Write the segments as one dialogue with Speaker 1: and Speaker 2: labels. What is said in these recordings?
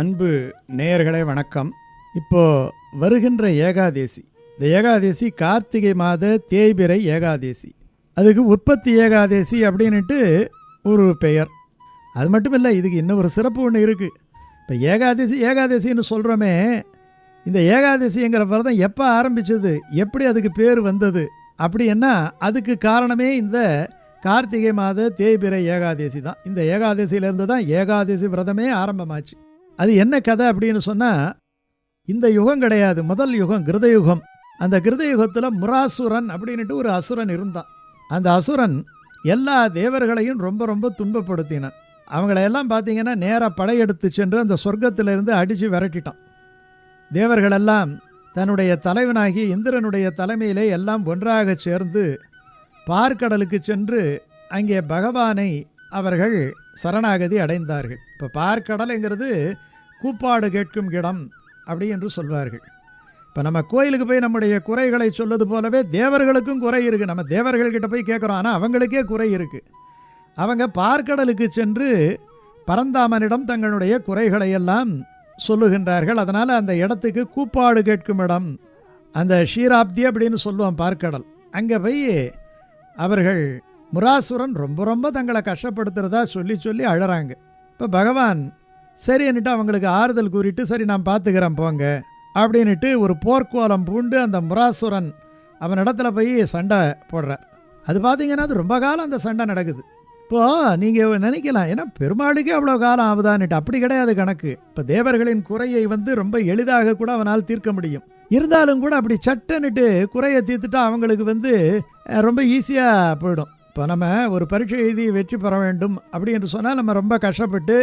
Speaker 1: அன்பு நேயர்களே வணக்கம். இப்போ வருகின்ற ஏகாதேசி. இந்த ஏகாதேசி கார்த்திகை மாத தேய்பிரை ஏகாதேசி. அதுக்கு உற்பத்தி ஏகாதேசி அப்படின்னுட்டு ஒரு பெயர். அது மட்டும் இல்லை இதுக்கு இன்னும் ஒரு சிறப்பு ஒன்று இருக்குது இப்போ ஏகாதசி ஏகாதசின்னு சொல்கிறோமே இந்த ஏகாதசிங்கிற விரதம் எப்போ ஆரம்பிச்சது? எப்படி அதுக்கு பேர் வந்தது? அப்படின்னா அதுக்கு காரணமே இந்த கார்த்திகை மாத தேய்பிரை ஏகாதசி தான். இந்த ஏகாதசியிலேருந்து தான் ஏகாதசி விரதமே ஆரம்பமாச்சு. அது என்ன கதை அப்படின்னு சொன்னால் இந்த யுகம் கிடையாது. முதல் யுகம் கிருதயுகம். அந்த கிருத யுகத்தில் முராசுரன் அப்படின்ட்டு ஒரு அசுரன் இருந்தான். அந்த அசுரன் எல்லா தேவர்களையும் ரொம்ப ரொம்ப துன்பப்படுத்தினான். அவங்களையெல்லாம் பார்த்தீங்கன்னா நேராக படையெடுத்து சென்று அந்த சொர்க்கத்திலிருந்து அடித்து விரட்டிட்டான். தேவர்களெல்லாம் தன்னுடைய தலைவனாகி இந்திரனுடைய தலைமையிலே எல்லாம் ஒன்றாக சேர்ந்து பார்க்கடலுக்கு சென்று அங்கே பகவானை அவர்கள் சரணாகதி அடைந்தார்கள். இப்போ பார்க்கடலுங்கிறது கூப்பாடு கேட்கும் இடம் அப்படி என்று சொல்வார்கள். இப்போ நம்ம கோயிலுக்கு போய் நம்முடைய குறைகளை சொல்வது போலவே தேவர்களுக்கும் குறை இருக்குது நம்ம தேவர்கள்கிட்ட போய் கேட்குறோம். ஆனால் அவங்களுக்கே குறை இருக்குது அவங்க பார்க்கடலுக்கு சென்று பரந்தாமனிடம் தங்களுடைய குறைகளை எல்லாம் சொல்லுகின்றார்கள். அதனால் அந்த இடத்துக்கு கூப்பாடு கேட்கும் இடம் அந்த ஷீராப்தி அப்படின்னு சொல்லுவோம் பார்க்கடல். அங்கே போய் அவர்கள் முராசுரன் ரொம்ப ரொம்ப தங்களை கஷ்டப்படுத்துகிறதா சொல்லி சொல்லி அழகிறாங்க இப்போ பகவான் சரின்னுட்டு அவங்களுக்கு ஆறுதல் கூறிட்டு சரி நான் பார்த்துக்கிறேன் போங்க. அப்படின்னுட்டு ஒரு போர்க்கோலம் பூண்டு அந்த முராசுரன் அவன் இடத்துல போய் சண்டை போடுறார். அது பார்த்தீங்கன்னா அது ரொம்ப காலம் அந்த சண்டை நடக்குது. இப்போது நீங்கள் நினைக்கலாம் ஏன்னா பெருமாளுக்கே அவ்வளோ காலம் ஆகுதான்னுட்டு அப்படி கிடையாது கணக்கு. இப்போ தேவர்களின் குறையை வந்து ரொம்ப எளிதாக கூட அவனால் தீர்க்க முடியும். இருந்தாலும் கூட அப்படி சட்டன்னுட்டு குறையை தீர்த்துட்டா அவங்களுக்கு வந்து ரொம்ப ஈஸியாக போயிடும். இப்போ நம்ம ஒரு பரீட்சை எழுதி வெற்றி பெற வேண்டும் அப்படின்னு சொன்னால் நம்ம ரொம்ப கஷ்டப்பட்டு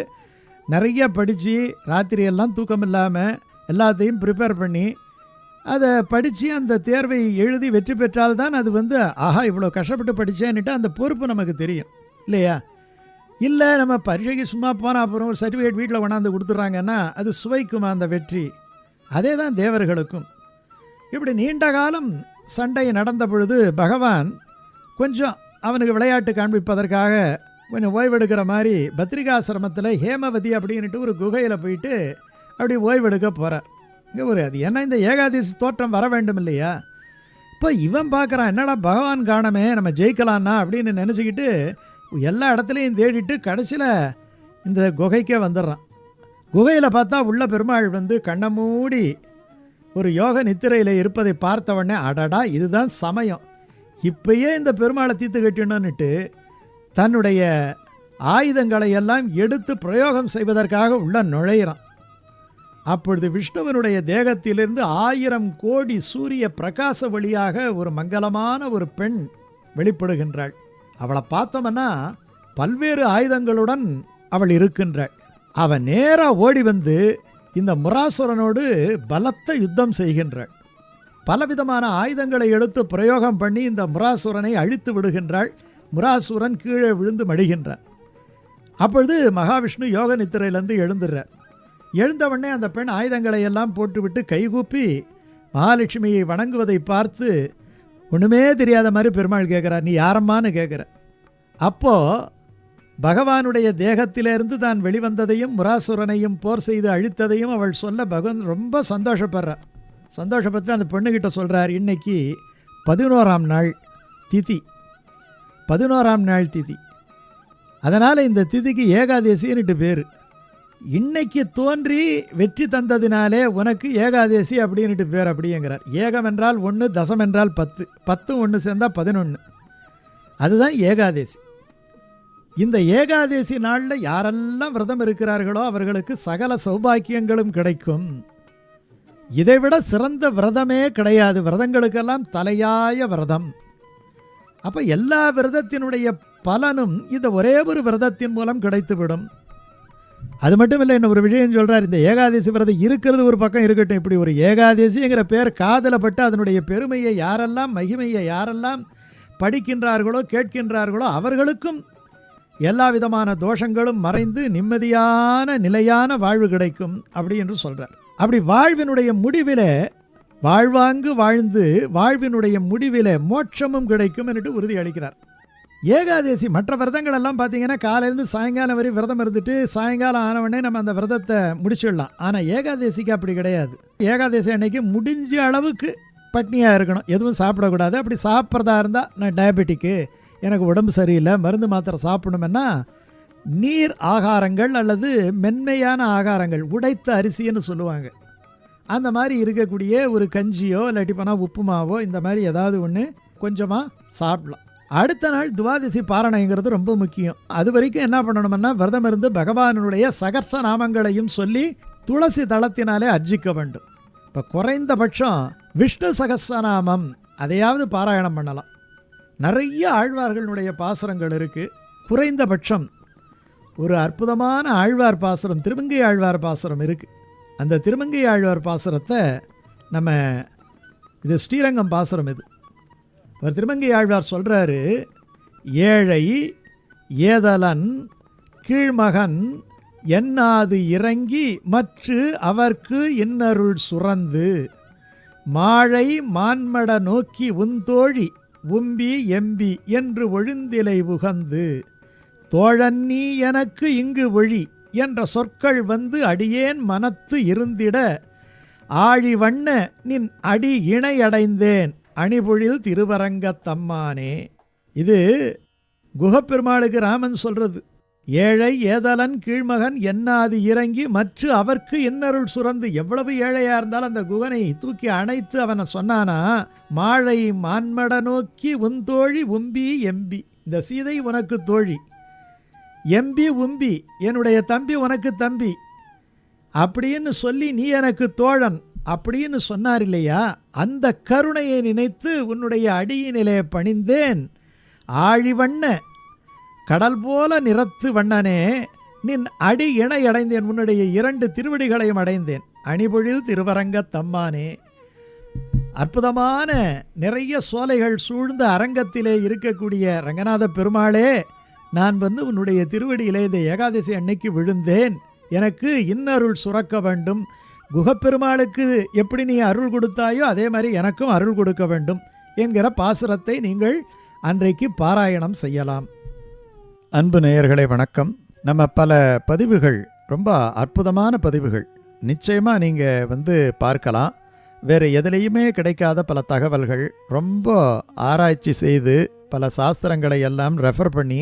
Speaker 1: நிறைய படித்து ராத்திரியெல்லாம் தூக்கம் இல்லாமல் எல்லாத்தையும் ப்ரிப்பேர் பண்ணி அதை படித்து அந்த தேர்வை எழுதி வெற்றி பெற்றால்தான் அது வந்து ஆஹா இவ்வளோ கஷ்டப்பட்டு படித்தேன்னுட்டு அந்த பொறுப்பு நமக்கு தெரியும். இல்லையா? இல்லை நம்ம பரீட்சைக்கு சும்மா போனால் அப்புறம் ஒரு சர்டிஃபிகேட் வீட்டில் கொண்டாந்து கொடுத்துட்றாங்கன்னா அது சுவைக்குமா அந்த வெற்றி? அதே தான் தேவர்களுக்கும். இப்படி நீண்ட காலம் சண்டை நடந்த பொழுது பகவான் கொஞ்சம் அவனுக்கு விளையாட்டு காண்பிப்பதற்காக கொஞ்சம் ஓய்வெடுக்கிற மாதிரி பத்ரிகாசிரமத்தில் ஹேமவதி அப்படின்ட்டு ஒரு குகையில் போயிட்டு அப்படி ஓய்வெடுக்க போகிறார் இங்கே ஒரு அது என்ன இந்த ஏகாதசி தோற்றம் வர வேண்டும் இல்லையா? இப்போ இவன் பார்க்குறான் என்னடா பகவான் காணமே நம்ம ஜெயிக்கலான்னா அப்படின்னு நினச்சிக்கிட்டு எல்லா இடத்துலையும் தேடிட்டு கடைசியில் இந்த குகைக்கே வந்துடுறான். குகையில் பார்த்தா உள்ள பெருமாள் வந்து கண்ணை மூடி ஒரு யோக நித்திரையில் இருப்பதை பார்த்த உடனே அடடா இதுதான் சமயம். இப்பயே இந்த பெருமாளை தீர்த்து கட்டணும்னுட்டு தன்னுடைய ஆயுதங்களை எல்லாம் எடுத்து பிரயோகம் செய்வதற்காக உள்ள நுழையிறான். அப்பொழுது விஷ்ணுவனுடைய தேகத்திலிருந்து ஆயிரம் கோடி சூரிய பிரகாச வழியாக ஒரு மங்களமான ஒரு பெண் வெளிப்படுகின்றாள். அவளை பார்த்தோம்னா பல்வேறு ஆயுதங்களுடன் அவள் இருக்கின்றாள். அவன் நேராக ஓடி வந்து இந்த முராசுரனோடு பலத்த யுத்தம் செய்கின்றாள். பலவிதமான ஆயுதங்களை எடுத்து பிரயோகம் பண்ணி இந்த முராசுரனை அழித்து விடுகின்றாள். முராசுரன் கீழே விழுந்து மடிகின்றான். அப்பொழுது மகாவிஷ்ணு யோக நித்திரையிலேருந்து எழுந்துடுறார் எழுந்தவுடனே அந்த பெண் ஆயுதங்களை எல்லாம் போட்டுவிட்டு கைகூப்பி மகாலட்சுமியை வணங்குவதை பார்த்து ஒன்றுமே தெரியாத மாதிரி பெருமாள் கேட்குறார் நீ யாரம்மான்னு கேட்குற அப்போது பகவானுடைய தேகத்திலிருந்து தான் வெளிவந்ததையும் முராசுரனையும் போர் செய்து அழித்ததையும் அவள் சொல்ல பகவான் ரொம்ப சந்தோஷப்படுறார் சந்தோஷப்பட்டு அந்த பெண்ணுக்கிட்ட சொல்கிறார் இன்னைக்கு பதினோராம் நாள் திதி. பதினோராம் நாள் திதி. அதனால் இந்த திதிக்கு ஏகாதேசின்னுட்டு பேர். இன்னைக்கு தோன்றி வெற்றி தந்ததினாலே உனக்கு ஏகாதேசி அப்படின்னுட்டு பேர் அப்படிங்கிறார் ஏகம் என்றால் ஒன்று தசம் என்றால் பத்து. பத்து ஒன்று சேர்ந்தால் பதினொன்று அதுதான் ஏகாதேசி. இந்த ஏகாதேசி நாளில் யாரெல்லாம் விரதம் இருக்கிறார்களோ அவர்களுக்கு சகல சௌபாக்கியங்களும் கிடைக்கும். இதைவிட சிறந்த விரதமே கிடையாது. விரதங்களுக்கெல்லாம் தலையாய விரதம். அப்போ எல்லா விரதத்தினுடைய பலனும் இந்த ஒரே ஒரு விரதத்தின் மூலம் கிடைத்துவிடும். அது மட்டும் இல்லை என்ன ஒரு விஷயம் சொல்கிறார் இந்த ஏகாதசி விரதம் இருக்கிறது ஒரு பக்கம் இருக்கட்டும் இப்படி ஒரு ஏகாதசிங்கிற பேர் காதலப்பட்டு அதனுடைய பெருமையை யாரெல்லாம் மகிமையை யாரெல்லாம் படிக்கின்றார்களோ கேட்கின்றார்களோ அவர்களுக்கும் எல்லா விதமான தோஷங்களும் மறைந்து நிம்மதியான நிலையான வாழ்வு கிடைக்கும் அப்படி என்று சொல்கிறார் அப்படி வாழ்வினுடைய முடிவிலே வாழ்வாங்கு வாழ்ந்து வாழ்வினுடைய முடிவிலே மோட்சமும் கிடைக்கும் என்று உறுதி அளிக்கிறார். ஏகாதேசி மற்ற விரதங்கள் எல்லாம் பார்த்தீங்கன்னா காலையிலேருந்து சாயங்காலம் வரை விரதம் இருந்துட்டு சாயங்காலம் ஆனவுடனே நம்ம அந்த விரதத்தை முடிச்சிடலாம். ஆனால் ஏகாதேசிக்கு அப்படி கிடையாது. ஏகாதேசி அன்னைக்கு முடிஞ்ச அளவுக்கு பட்னியாக இருக்கணும். எதுவும் சாப்பிடக்கூடாது. அப்படி சாப்பிட்றதா இருந்தால் நான் டயபெட்டிக்கு எனக்கு உடம்பு சரியில்லை மருந்து மாத்திரை சாப்பிடணுமென்னா நீர் ஆகாரங்கள் அல்லது மென்மையான ஆகாரங்கள் உடைத்த அரிசின்னு சொல்லுவாங்க. அந்த மாதிரி இருக்கக்கூடிய ஒரு கஞ்சியோ இல்லாட்டி போனால் உப்புமாவோ இந்த மாதிரி ஏதாவது ஒன்று கொஞ்சமாக சாப்பிடலாம். அடுத்த நாள் துவாதசி பாரணைங்கிறது ரொம்ப முக்கியம். அது வரைக்கும் என்ன பண்ணணும்னா விரதம் இருந்து பகவானுடைய சகர்ஷ நாமங்களையும் சொல்லி துளசி தளத்தினாலே அர்ஜிக்க வேண்டும். இப்போ குறைந்தபட்சம் விஷ்ணு சகஸ்ரநாமம் அதையாவது பாராயணம் பண்ணலாம். நிறைய ஆழ்வார்களுடைய பாசுரங்கள் இருக்குது குறைந்தபட்சம் ஒரு அற்புதமான ஆழ்வார் பாசுரம் திருவங்கை ஆழ்வார் பாசுரம் இருக்குது அந்த திருமங்கை ஆழ்வார் பாசுரத்தை நம்ம இது ஸ்ரீரங்கம் பாசுரம் இது. அவர் திருமங்கை ஆழ்வார் சொல்கிறாரு ஏழை ஏதலன் கீழ்மகன் எண்ணாது இறங்கி மற்று அவர்க்கு இன்னருள் சுரந்து மாழை மான்மட நோக்கி உந்தோழி உம்பி எம்பி என்று ஒழுந்திலை உகந்து தோழன் நீ எனக்கு இங்கு ஒழி என்ற சொற்கள் வந்து அடியேன் மனத்து இருந்திட ஆழி வண்ண நின் அடி இணையடைந்தேன் அணிபொழில் திருவரங்கத்தம்மானே இது குகப்பெருமாளுக்கு ராமன் சொல்றது. ஏழை ஏதலன் கீழ்மகன் என்னாது இறங்கி மற்ற அவர்க்கு இன்னருள் சுரந்து எவ்வளவு ஏழையாக இருந்தாலும் அந்த குகனை தூக்கி அணைத்து அவனை சொன்னானா மாழை மான்மட நோக்கி உன் தோழி உம்பி எம்பி. இந்த சீதை உனக்கு தோழி. எம்பி உம்பி என்னுடைய தம்பி உனக்கு தம்பி. அப்படின்னு சொல்லி நீ எனக்கு தோழன் அப்படின்னு சொன்னார் இல்லையா? அந்த கருணையை நினைத்து உன்னுடைய அடியினிலே பணிந்தேன். ஆழிவண்ண கடல் போல நிறத்து வண்ணனே நின் அடி இணை அடைந்தேன். உன்னுடைய இரண்டு திருவடிகளையும் அடைந்தேன். அணிபொழில் திருவரங்கத் தம்மானே. அற்புதமான நிறைய சோலைகள் சூழ்ந்த அரங்கத்திலே இருக்கக்கூடிய ரங்கநாத பெருமாளே நான் வந்து உன்னுடைய திருவடியிலே இந்த ஏகாதசி அன்னைக்கு விழுந்தேன். எனக்கு இன்னருள் சுரக்க வேண்டும். குகப்பெருமாளுக்கு எப்படி நீ அருள் கொடுத்தாயோ அதே மாதிரி எனக்கும் அருள் கொடுக்க வேண்டும் என்கிற பாசுரத்தை நீங்கள் அன்றைக்கு பாராயணம் செய்யலாம். அன்பு நேயர்களே வணக்கம். நம்ம பல பதிவுகள் ரொம்ப அற்புதமான பதிவுகள். நிச்சயமாக நீங்கள் வந்து பார்க்கலாம். வேறு எதுலேயுமே கிடைக்காத பல தகவல்கள் ரொம்ப ஆராய்ச்சி செய்து பல சாஸ்திரங்களை எல்லாம் ரெஃபர் பண்ணி